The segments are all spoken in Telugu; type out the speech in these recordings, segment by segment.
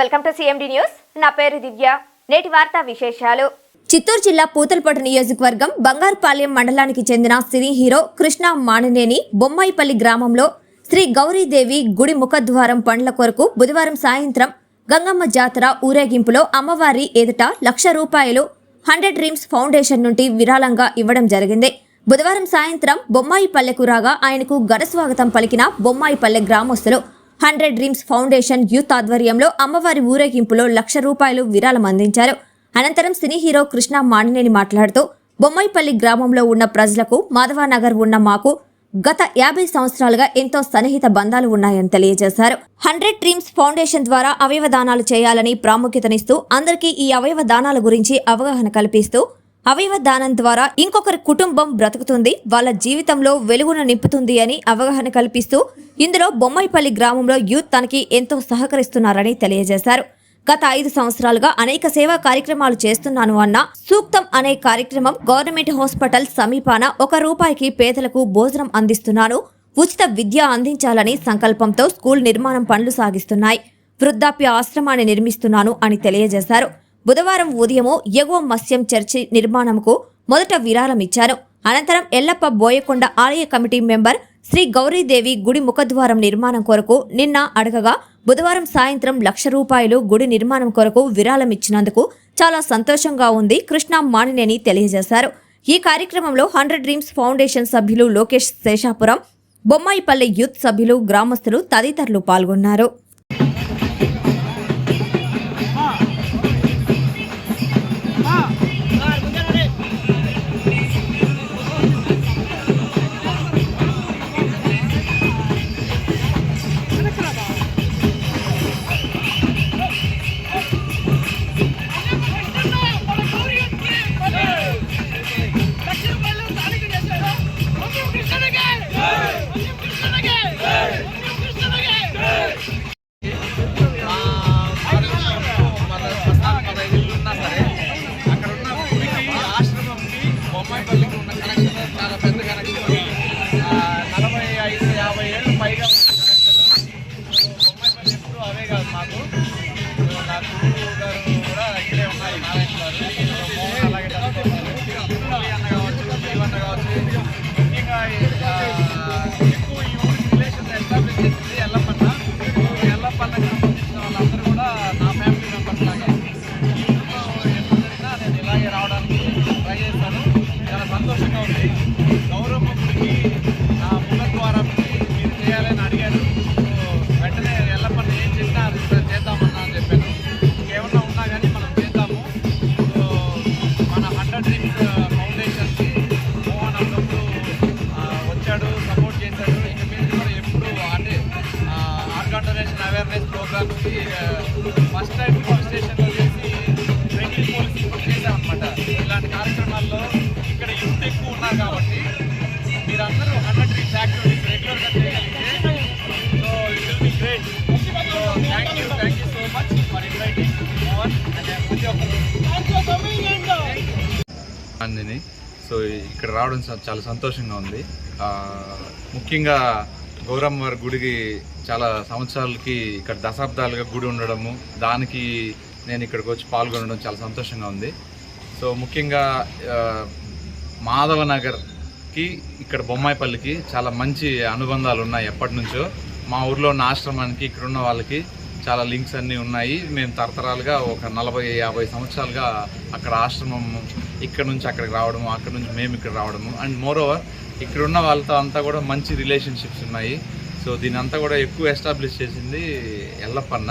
వెల్కమ్ టు సిఎండి న్యూస్ నా పేరు దివ్య. నేటి వార్తా విశేషాలు. చిత్తూరు జిల్లా పూతలపట్టు నియోజకవర్గం బంగారుపాలెం మండలానికి చెందిన సినీ హీరో కృష్ణ మాణినేని బొమ్మాయిపల్లి గ్రామంలో శ్రీ గౌరీదేవి గుడి ముఖద్వారం పండ్ల కొరకు బుధవారం సాయంత్రం గంగమ్మ జాతర ఊరేగింపులో అమ్మవారి ఎదుట లక్ష రూపాయలు హండ్రెడ్ డ్రీమ్స్ ఫౌండేషన్ నుండి విరాళంగా ఇవ్వడం జరిగింది. బుధవారం సాయంత్రం బొమ్మాయి పల్లెకు రాగా ఆయనకు ఘనస్వాగతం పలికిన బొమ్మాయిపల్లె గ్రామస్తులు హండ్రెడ్ డ్రీమ్స్ ఫౌండేషన్ యూత్ ఆధ్వర్యంలో అమ్మవారి ఊరేగింపులో లక్ష రూపాయలు విరాళం అందించారు. అనంతరం సినీ హీరో కృష్ణ మాణినేని మాట్లాడుతూ బొమ్మాయిపల్లి గ్రామంలో ఉన్న ప్రజలకు మాధవానగర్ ఉన్న మాకు గత యాభై సంవత్సరాలుగా ఎంతో సన్నిహిత బంధాలు ఉన్నాయని తెలియజేశారు. హండ్రెడ్ డ్రీమ్స్ ఫౌండేషన్ ద్వారా అవయవ దానాలు చేయాలని ప్రాముఖ్యతనిస్తూ అందరికీ ఈ అవయవ దానాల గురించి అవగాహన కల్పిస్తూ అవయవ దానం ద్వారా ఇంకొకరి కుటుంబం బ్రతుకుతుంది వాళ్ళ జీవితంలో వెలుగును నింపుతుంది అని అవగాహన కల్పిస్తూ ఇందులో బొమ్మాయిపల్లి గ్రామంలో యూత్ తనకి ఎంతో సహకరిస్తున్నారని తెలియజేశారు. గత ఐదు సంవత్సరాలుగా అనేక సేవా కార్యక్రమాలు చేస్తున్నాను అన్న సూక్తం అనే కార్యక్రమం గవర్నమెంట్ హాస్పిటల్ సమీపాన ఒక రూపాయికి పేదలకు భోజనం అందిస్తున్నాను. ఉచిత విద్య అందించాలని సంకల్పంతో స్కూల్ నిర్మాణం పనులు సాగిస్తున్నాయి. వృద్ధాప్య ఆశ్రమాన్ని నిర్మిస్తున్నాను అని తెలియజేశారు. బుధవారం ఉదయము ఎగువ మత్స్యం చర్చి నిర్మాణంకు మొదట విరాళం ఇచ్చారు అనంతరం ఎల్లప్ప బోయకొండ ఆలయ కమిటీ మెంబర్ శ్రీ గౌరీదేవి గుడి ముఖద్వారం నిర్మాణం కొరకు నిన్న అడగగా బుధవారం సాయంత్రం లక్ష రూపాయలు గుడి నిర్మాణం కొరకు విరాళం ఇచ్చినందుకు చాలా సంతోషంగా ఉంది కృష్ణ మాణినేని తెలియజేశారు. ఈ కార్యక్రమంలో హండ్రెడ్ డ్రీమ్స్ ఫౌండేషన్ సభ్యులు లోకేష్ శేషాపురం బొమ్మాయిపల్లె యూత్ సభ్యులు గ్రామస్తులు తదితరులు పాల్గొన్నారు. గౌరవ గుడికి నా ముఖద్వారంకి మీరు చేయాలని అడిగారు. సో వెంటనే ఎల్లప్పన్న ఏం చేసినా అది చేద్దామన్నా అని చెప్పాను. ఇంకేమన్నా ఉన్నా కానీ మనం చేద్దాము. మన హండ్రెడ్ డ్రీమ్స్ ఫౌండేషన్కి మోహన్ అన్నప్పుడు వచ్చాడు సపోర్ట్ చేశాడు. ఇక మీద కూడా ఎప్పుడు అంటే ఆర్గాన్ డొనేషన్ అవేర్నెస్ ప్రోగ్రామ్స్కి ఫస్ట్ టైం ఉన్నారు కాబట్టి మీరందరూ హండ్రెడ్ డ్రీమ్స్ యాక్టివిటీస్ రెగ్యులర్గా చేయగలిగితే so it will be great so thank you thank you so much for inviting Mohan అందిని. So ఇక్కడ రావడం చాలా సంతోషంగా ఉంది. ముఖ్యంగా గౌరమ్మ వారి గుడికి చాలా సంవత్సరాలకి ఇక్కడ దశాబ్దాలుగా గుడి ఉండడము దానికి నేను ఇక్కడికి వచ్చి పాల్గొనడం చాలా సంతోషంగా ఉంది. సో ముఖ్యంగా మాధవనగర్కి మాధవ నగర్కి ఇక్కడ బొమ్మాయిపల్లికి చాలా మంచి అనుబంధాలు ఉన్నాయి ఎప్పటి నుంచో మా ఊర్లో ఉన్న ఆశ్రమానికి ఇక్కడ ఉన్న వాళ్ళకి చాలా లింక్స్ అన్నీ ఉన్నాయి. మేము తరతరాలుగా ఒక నలభై యాభై సంవత్సరాలుగా అక్కడ ఆశ్రమం ఇక్కడ నుంచి అక్కడికి రావడము అక్కడ నుంచి మేము ఇక్కడ రావడము. అండ్ మోర్ ఓవర్ ఇక్కడ ఉన్న వాళ్ళతో అంతా కూడా మంచి రిలేషన్షిప్స్ ఉన్నాయి. సో దీని అంతా కూడా ఎక్కువ ఎస్టాబ్లిష్ చేసింది ఎల్లప్పన్న.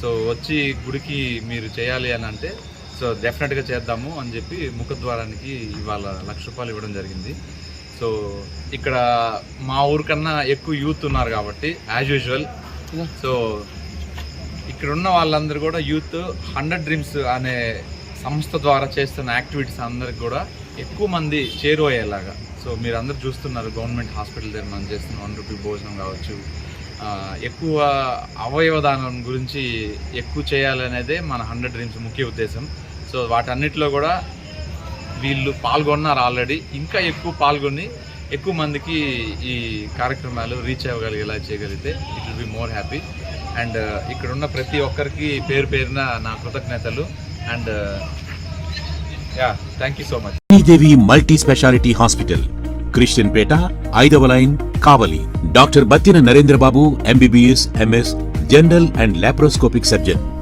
సో వచ్చి గుడికి మీరు చేయాలి అని అంటే సో డెఫినెట్గా చేద్దాము అని చెప్పి ముఖద్వారానికి ఇవాళ లక్ష రూపాయలు ఇవ్వడం జరిగింది. సో ఇక్కడ మా ఊరికన్నా ఎక్కువ యూత్ ఉన్నారు కాబట్టి యాజ్ యూజువల్ సో ఇక్కడ ఉన్న వాళ్ళందరూ కూడా యూత్ హండ్రెడ్ డ్రీమ్స్ అనే సంస్థ ద్వారా చేస్తున్న యాక్టివిటీస్ అందరికి కూడా ఎక్కువ మంది చేరువయ్యేలాగా. సో మీరు అందరు చూస్తున్నారు గవర్నమెంట్ హాస్పిటల్ దగ్గర మనం చేస్తున్న వన్ రూపీ భోజనం కావచ్చు. ఎక్కువ అవయవదానం గురించి ఎక్కువ చేయాలనేదే మన హండ్రెడ్ డ్రీమ్స్ ముఖ్య ఉద్దేశం. సో వాటన్నిటిలో కూడా వీళ్ళు పాల్గొన్నారు ఆల్రెడీ. ఇంకా ఎక్కువ పాల్గొని ఎక్కువ మందికి ఈ కార్యక్రమాలు రీచ్ అవ్వగలిగేలా చేయగలిగితే it will be more happy and ఇక్కడ ఉన్న ప్రతి ఒక్కరికి పేరు పేరున నా కృతజ్ఞతలు. And yeah thank you so much Sridevi multi speciality hospital Christianpet ఐదవ line Kavali. Doctor Battina Narendrababu MBBS MS general and laparoscopic surgeon.